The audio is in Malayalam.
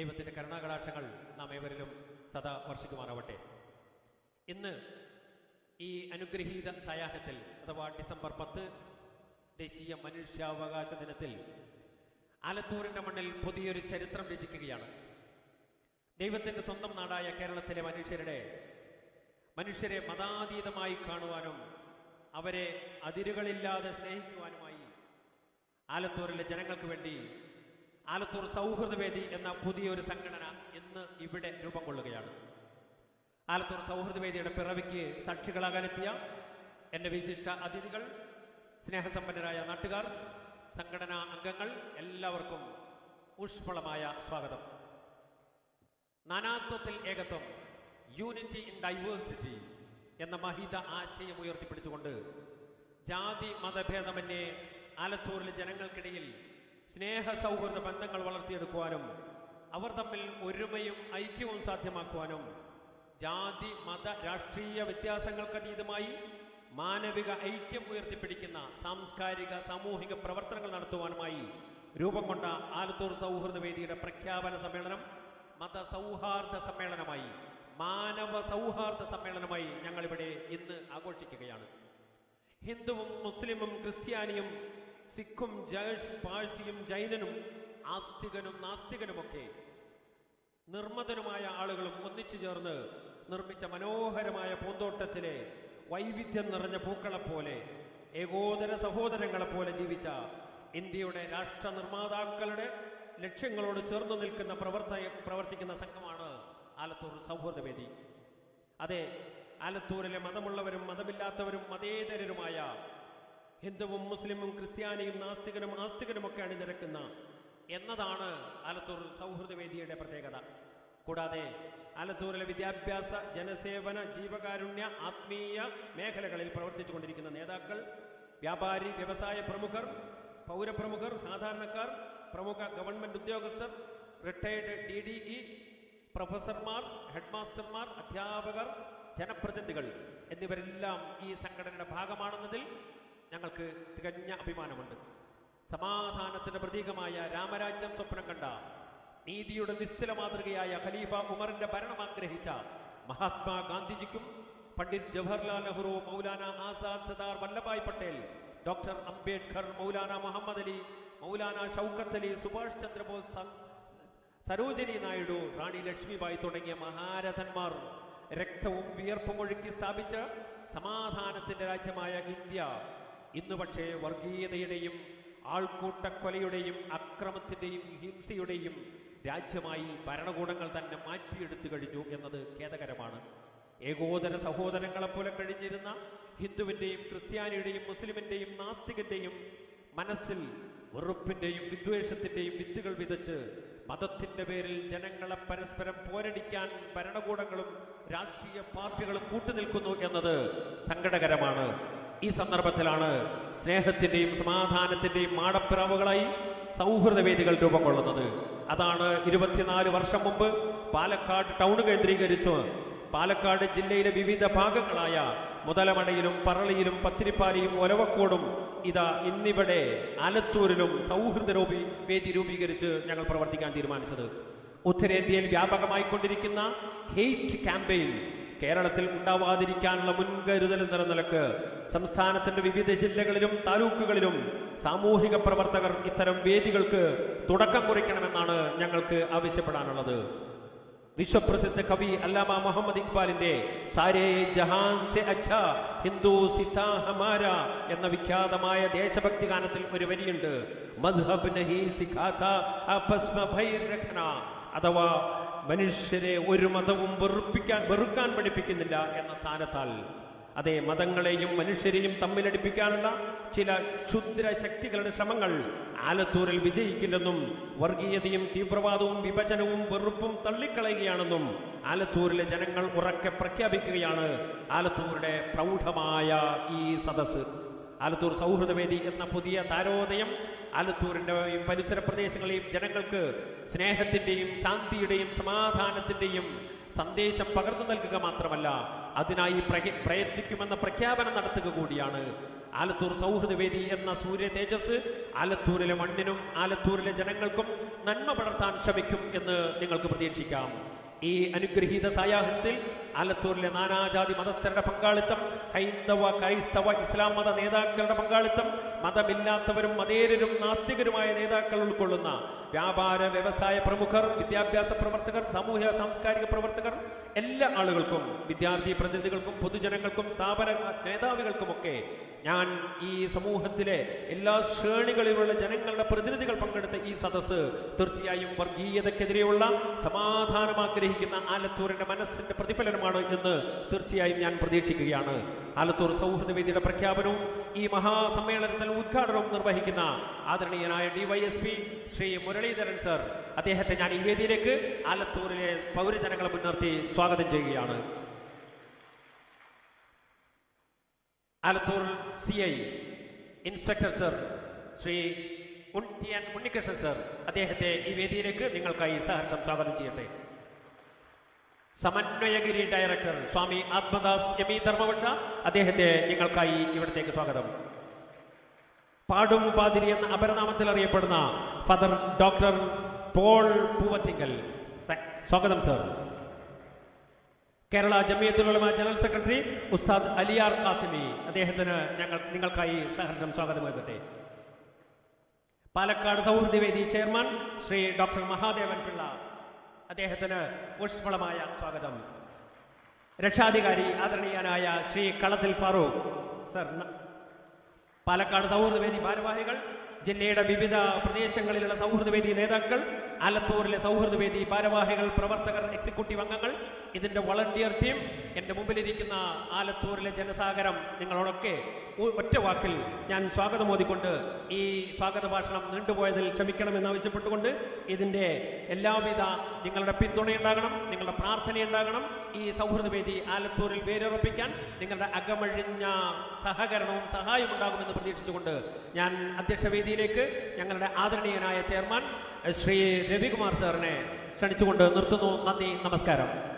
ദൈവത്തിന്റെ കരുണാകടാക്ഷങ്ങൾ നാം ഏവരിലും സദാ വർഷിക്കുമാറാവട്ടെ. ഇന്ന് ഈ അനുഗ്രഹീത സായാഹ്നത്തിൽ അഥവാ ഡിസംബർ പത്ത് ദേശീയ മനുഷ്യാവകാശ ദിനത്തിൽ ആലത്തൂരിന്റെ മണ്ണിൽ പുതിയൊരു ചരിത്രം രചിക്കുകയാണ്. ദൈവത്തിന്റെ സ്വന്തം നാടായ കേരളത്തിലെ മനുഷ്യരുടെ മനുഷ്യരെ മതാതീതമായി കാണുവാനും അവരെ അതിരുകളില്ലാതെ സ്നേഹിക്കുവാനുമായി ആലത്തൂരിലെ ജനങ്ങൾക്ക് വേണ്ടി ആലത്തൂർ സൗഹൃദവേദി എന്ന പുതിയൊരു സംഘടന ഇന്ന് ഇവിടെ രൂപം കൊള്ളുകയാണ്. ആലത്തൂർ സൗഹൃദവേദിയുടെ പിറവിക്ക് സാക്ഷികളാകാനെത്തിയ എന്റെ വിശിഷ്ട അതിഥികൾ സ്നേഹസമ്പന്നരായ നാട്ടുകാർ സംഘടനാ അംഗങ്ങൾ എല്ലാവർക്കും ഊഷ്മളമായ സ്വാഗതം. നാനാത്വത്തിൽ ഏകത്വം യൂണിറ്റി ഇൻ ഡൈവേഴ്സിറ്റി എന്ന മഹിത ആശയം ഉയർത്തിപ്പിടിച്ചുകൊണ്ട് ജാതി മതഭേദമന്യേ ആലത്തൂരിലെ ജനങ്ങൾക്കിടയിൽ സ്നേഹ സൗഹൃദ ബന്ധങ്ങൾ വളർത്തിയെടുക്കുവാനും അവർ തമ്മിൽ ഒരുമയും ഐക്യവും സാധ്യമാക്കുവാനും ജാതി മത രാഷ്ട്രീയ വ്യത്യാസങ്ങൾക്കതീതമായി മാനവിക ഐക്യം ഉയർത്തിപ്പിടിക്കുന്ന സാംസ്കാരിക സാമൂഹിക പ്രവർത്തനങ്ങൾ നടത്തുവാനുമായി രൂപം കൊണ്ട ആലത്തൂർ സൗഹൃദ വേദിയുടെ പ്രഖ്യാപന സമ്മേളനം മത സൗഹാർദ്ദ സമ്മേളനമായി മാനവ സൗഹാർദ്ദ സമ്മേളനമായി ഞങ്ങളിവിടെ ഇന്ന് ആഘോഷിക്കുകയാണ്. ഹിന്ദുവും മുസ്ലിമും ക്രിസ്ത്യാനിയും സിഖും ജേഷ് പാഴ്സിയും ജൈനനും ആസ്തികനും നാസ്തികനുമൊക്കെ നിർമ്മതനുമായ ആളുകളും ഒന്നിച്ചു ചേർന്ന് നിർമ്മിച്ച മനോഹരമായ പൂന്തോട്ടത്തിലെ വൈവിധ്യം നിറഞ്ഞ പൂക്കളെപ്പോലെ ഏകോദര സഹോദരങ്ങളെപ്പോലെ ജീവിച്ച ഇന്ത്യയുടെ രാഷ്ട്ര നിർമ്മാതാക്കളുടെ ലക്ഷ്യങ്ങളോട് ചേർന്ന് നിൽക്കുന്ന പ്രവർത്ത പ്രവർത്തിക്കുന്ന സംഘമാണ് ആലത്തൂർ സൗഹൃദവേദി. അതെ ആലത്തൂരിലെ മതമുള്ളവരും മതമില്ലാത്തവരും മതേതരരുമായ ഹിന്ദുവും മുസ്ലിമും ക്രിസ്ത്യാനിയും നാസ്തികനും ആസ്തികനുമൊക്കെ അണിനിരക്കുന്ന എന്നതാണ് ആലത്തൂർ സൗഹൃദവേദിയുടെ പ്രത്യേകത. കൂടാതെ ആലത്തൂരിലെ വിദ്യാഭ്യാസ ജനസേവന ജീവകാരുണ്യ ആത്മീയ മേഖലകളിൽ പ്രവർത്തിച്ചുകൊണ്ടിരിക്കുന്ന നേതാക്കൾ വ്യാപാരി വ്യവസായ പ്രമുഖർ പൗരപ്രമുഖർ സാധാരണക്കാർ പ്രമുഖ ഗവൺമെന്റ് ഉദ്യോഗസ്ഥർ റിട്ടയർഡ് ഡി ഡി ഇ പ്രൊഫസർമാർ ഹെഡ്മാസ്റ്റർമാർ അധ്യാപകർ ജനപ്രതിനിധികൾ എന്നിവരെല്ലാം ഈ സംഘടനയുടെ ഭാഗമാണെന്നതിൽ ഞങ്ങൾക്ക് തികഞ്ഞ അഭിമാനമുണ്ട്. സമാധാനത്തിന്റെ പ്രതീകമായ രാമരാജ്യം സ്വപ്നം കണ്ട നീതിയുടെ നിശ്ചല മാതൃകയായ ഖലീഫ ഉമറിന്റെ ഭരണം ആഗ്രഹിച്ച മഹാത്മാ ഗാന്ധിജിക്കും പണ്ഡിറ്റ് ജവഹർലാൽ നെഹ്റു മൗലാന ആസാദ് സദാർ വല്ലഭായ് പട്ടേൽ ഡോക്ടർ അംബേദ്കർ മൗലാന മുഹമ്മദ് അലി മൗലാന ഷൗക്കത്ത് അലി സുഭാഷ് ചന്ദ്രബോസ് സരോജിനി നായിഡു റാണി ലക്ഷ്മിബായി തുടങ്ങിയ മഹാരഥന്മാർ രക്തവും വിയർപ്പും ഒഴുക്കി സ്ഥാപിച്ച സമാധാനത്തിന്റെ രാജ്യമായ ഇന്ത്യ ഇന്ന് പക്ഷേ വർഗീയതയുടെയും ആൾക്കൂട്ടക്കൊലയുടെയും അക്രമത്തിന്റെയും ഹിംസയുടെയും രാജ്യമായി ഭരണകൂടങ്ങൾ തന്നെ മാറ്റിയെടുത്തു കഴിഞ്ഞു എന്നത് ഖേദകരമാണ്. ഏകോദര സഹോദരങ്ങളെപ്പോലെ കഴിഞ്ഞിരുന്ന ഹിന്ദുവിന്റെയും ക്രിസ്ത്യാനിയുടെയും മുസ്ലിമിന്റെയും നാസ്തികന്റെയും മനസ്സിൽ വെറുപ്പിന്റെയും വിദ്വേഷത്തിന്റെയും വിത്തുകൾ വിതച്ച് മതത്തിന്റെ പേരിൽ ജനങ്ങളെ പരസ്പരം പോരടിക്കാൻ ഭരണകൂടങ്ങളും രാഷ്ട്രീയ പാർട്ടികളും കൂട്ടുനിൽക്കുന്നു എന്നത് സങ്കടകരമാണ്. ഈ സന്ദർഭത്തിലാണ് സ്നേഹത്തിന്റെയും സമാധാനത്തിന്റെയും മാടപ്പിറവുകളായി സൗഹൃദവേദികൾ രൂപം കൊള്ളുന്നത്. അതാണ് ഇരുപത്തിനാല് വർഷം മുമ്പ് പാലക്കാട് ടൗൺ കേന്ദ്രീകരിച്ച് പാലക്കാട് ജില്ലയിലെ വിവിധ ഭാഗങ്ങളായ മുതലമടയിലും പറളിയിലും പത്തിരിപ്പാലിയും ഒലവക്കോടും ഇതാ ഇന്നിവിടെ ആലത്തൂരിലും സൗഹൃദ രൂപി വേദി രൂപീകരിച്ച് ഞങ്ങൾ പ്രവർത്തിക്കാൻ തീരുമാനിച്ചത്. ഉത്തരേന്ത്യയിൽ വ്യാപകമായിക്കൊണ്ടിരിക്കുന്ന ഹെയ്റ്റ് ക്യാമ്പയിൻ കേരളത്തിൽ ഉണ്ടാവാതിരിക്കാനുള്ള മുൻകരുതൽ എന്ന നിലയ്ക്ക് സംസ്ഥാനത്തിന്റെ വിവിധ ജില്ലകളിലും താലൂക്കുകളിലും സാമൂഹിക പ്രവർത്തകർ ഇത്തരം വേദികൾക്ക് തുടക്കം കുറിക്കണമെന്നാണ് ഞങ്ങൾക്ക് ആവശ്യപ്പെടാനുള്ളത്. വിശ്വപ്രസിദ്ധ കവി അല്ലാമ മുഹമ്മദ് ഇക്ബാലിന്റെ സാരേ ജഹാൻ സെ അച്ഛ ഹിന്ദു സിതാ ഹമാര എന്ന വിഖ്യാതമായ ദേശഭക്തി ഗാനത്തിൽ ഒരു വരിയുണ്ട്. മദ്ഹബ് നഹി സിഖാത അപസ്മ ഭൈ രഖന അഥവാ മനുഷ്യരെ ഒരു മതവും വെറുപ്പിക്കാൻ വെറുക്കാൻ പഠിപ്പിക്കുന്നില്ല എന്ന സ്ഥാനത്താൽ അതെ മതങ്ങളെയും മനുഷ്യരെയും തമ്മിലടിപ്പിക്കാനുള്ള ചില ക്ഷുദ്ര ശക്തികളുടെ ശ്രമങ്ങൾ ആലത്തൂരിൽ വിജയിക്കില്ലെന്നും വർഗീയതയും തീവ്രവാദവും വിഭജനവും വെറുപ്പും തള്ളിക്കളയുകയാണെന്നും ആലത്തൂരിലെ ജനങ്ങൾ ഉറക്കെ പ്രഖ്യാപിക്കുകയാണ് ആലത്തൂരുടെ പ്രൗഢമായ ഈ സദസ്സ്. ആലത്തൂർ സൗഹൃദവേദി എന്ന പുതിയ താരോദയം ആലത്തൂരിന്റെയും പരിസര പ്രദേശങ്ങളെയും ജനങ്ങൾക്ക് സ്നേഹത്തിന്റെയും ശാന്തിയുടെയും സമാധാനത്തിന്റെയും സന്ദേശം പകർന്നു നൽകുക മാത്രമല്ല അതിനായി പ്രയത്നിക്കുമെന്ന പ്രഖ്യാപനം നടത്തുക കൂടിയാണ്. ആലത്തൂർ സൗഹൃദ വേദി എന്ന സൂര്യ തേജസ് ആലത്തൂരിലെ മണ്ണിനും ആലത്തൂരിലെ ജനങ്ങൾക്കും നന്മ പടർത്താൻ ശ്രമിക്കും എന്ന് നിങ്ങൾക്ക് പ്രതീക്ഷിക്കാം. ഈ അനുഗ്രഹീത സായാഹ്യത്തിൽ ആലത്തൂരിലെ നാനാജാതി മതസ്ഥരുടെ പങ്കാളിത്തം ഹൈന്ദവ ക്രൈസ്തവ ഇസ്ലാം മത നേതാക്കളുടെ പങ്കാളിത്തം മതമില്ലാത്തവരും മതേരരും നാസ്തികരുമായ നേതാക്കൾ ഉൾക്കൊള്ളുന്ന വ്യാപാര വ്യവസായ പ്രമുഖർ വിദ്യാഭ്യാസ പ്രവർത്തകർ സാമൂഹ്യ സാംസ്കാരിക പ്രവർത്തകർ എല്ലാ ആളുകൾക്കും വിദ്യാർത്ഥി പ്രതിനിധികൾക്കും പൊതുജനങ്ങൾക്കും സ്ഥാപന നേതാവുകൾക്കുമൊക്കെ ഞാൻ ഈ സമൂഹത്തിലെ എല്ലാ ശ്രേണികളിലുള്ള ജനങ്ങളുടെ പ്രതിനിധികൾ പങ്കെടുത്ത ഈ സദസ്സ് തീർച്ചയായും വർഗീയതക്കെതിരെയുള്ള സമാധാനം ആഗ്രഹിക്കുന്ന ആലത്തൂരിന്റെ മനസ്സിന്റെ പ്രതിഫലനമാണ് എന്ന് തീർച്ചയായും ഞാൻ പ്രതീക്ഷിക്കുകയാണ്. ആലത്തൂർ സൗഹൃദ വേദിയുടെ പ്രഖ്യാപനവും ഈ മഹാസമ്മേളനത്തിൽ ഉദ്ഘാടനവും നിർവഹിക്കുന്ന ആദരണീയനായ ഡിവൈഎസ്പി ശ്രീ മുരളീധരൻ സർ. അദ്ദേഹത്തെ ഞാൻ ഈ വേദിയിലേക്ക് ആലത്തൂരിലെ പൗരജനങ്ങളെ മുൻനിർത്തി സ്വാഗതം ചെയ്യുകയാണ്. Alathur C I inspector sir Shri Unnikrishnan sir അദ്ദേഹത്തെ ഈ വേദിയിലേക്ക് നിങ്ങൾക്കായി സഹർഷം സ്വാഗതം ചെയ്യട്ടെ. Samanwayagiri director Swami Atmadas M E ധർമ്മപക്ഷ അദ്ദേഹത്തെ നിങ്ങൾക്കായി ഇവിടത്തേക്ക് സ്വാഗതം. പാടും പാതിരി എന്ന അപരനാമത്തിൽ അറിയപ്പെടുന്ന ഫാദർ ഡോക്ടർ പോൾ പൂവത്തിങ്കൽ. സ്വാഗതം sir Kerala Jamiyathul Ulama general secretary Ustad Aliyar Kasimi അദ്ദേഹത്തിന് ഞങ്ങൾ നിങ്ങൾക്കായി സഹർഷം സ്വാഗതം എഴുതട്ടെ പാലക്കാട് സൗഹൃദ വേദി ചെയർമാൻ ശ്രീ ഡോക്ടർ മഹാദേവൻ പിള്ള അദ്ദേഹത്തിന് ഊഷ്മളമായ സ്വാഗതം. രക്ഷാധികാരി ആദരണീയനായ ശ്രീ കളത്തിൽ ഫാറൂഖ്. സർ പാലക്കാട് സൗഹൃദവേദി ഭാരവാഹികൾ ജില്ലയുടെ വിവിധ പ്രദേശങ്ങളിലുള്ള സൗഹൃദവേദി നേതാക്കൾ ആലത്തൂരിലെ സൗഹൃദവേദി ഭാരവാഹികൾ പ്രവർത്തകർ എക്സിക്യൂട്ടീവ് അംഗങ്ങൾ ഇതിന്റെ വളണ്ടിയർ ടീം എന്റെ മുമ്പിലിരിക്കുന്ന ആലത്തൂരിലെ ജനസാഗരം നിങ്ങളോടൊക്കെ ഒറ്റ വാക്കിൽ ഞാൻ സ്വാഗതം ഓതിക്കൊണ്ട് ഈ സ്വാഗത ഭാഷണം നീണ്ടുപോയതിൽ ക്ഷമിക്കണമെന്ന് ഇതിന്റെ എല്ലാവിധ നിങ്ങളുടെ പിന്തുണയുണ്ടാകണം നിങ്ങളുടെ പ്രാർത്ഥനയുണ്ടാകണം. ഈ സൗഹൃദവേദി ആലത്തൂരിൽ വേരുറപ്പിക്കാൻ നിങ്ങളുടെ അകമഴിഞ്ഞ സഹകരണവും സഹായവും ഉണ്ടാകുമെന്ന് പ്രതീക്ഷിച്ചുകൊണ്ട് ഞാൻ അധ്യക്ഷവേദിയിലേക്ക് ഞങ്ങളുടെ ആദരണീയനായ ചെയർമാൻ ശ്രീ രവികുമാർ സാറിനെ ക്ഷണിച്ചുകൊണ്ട് നിർത്തുന്നു. നന്ദി നമസ്കാരം.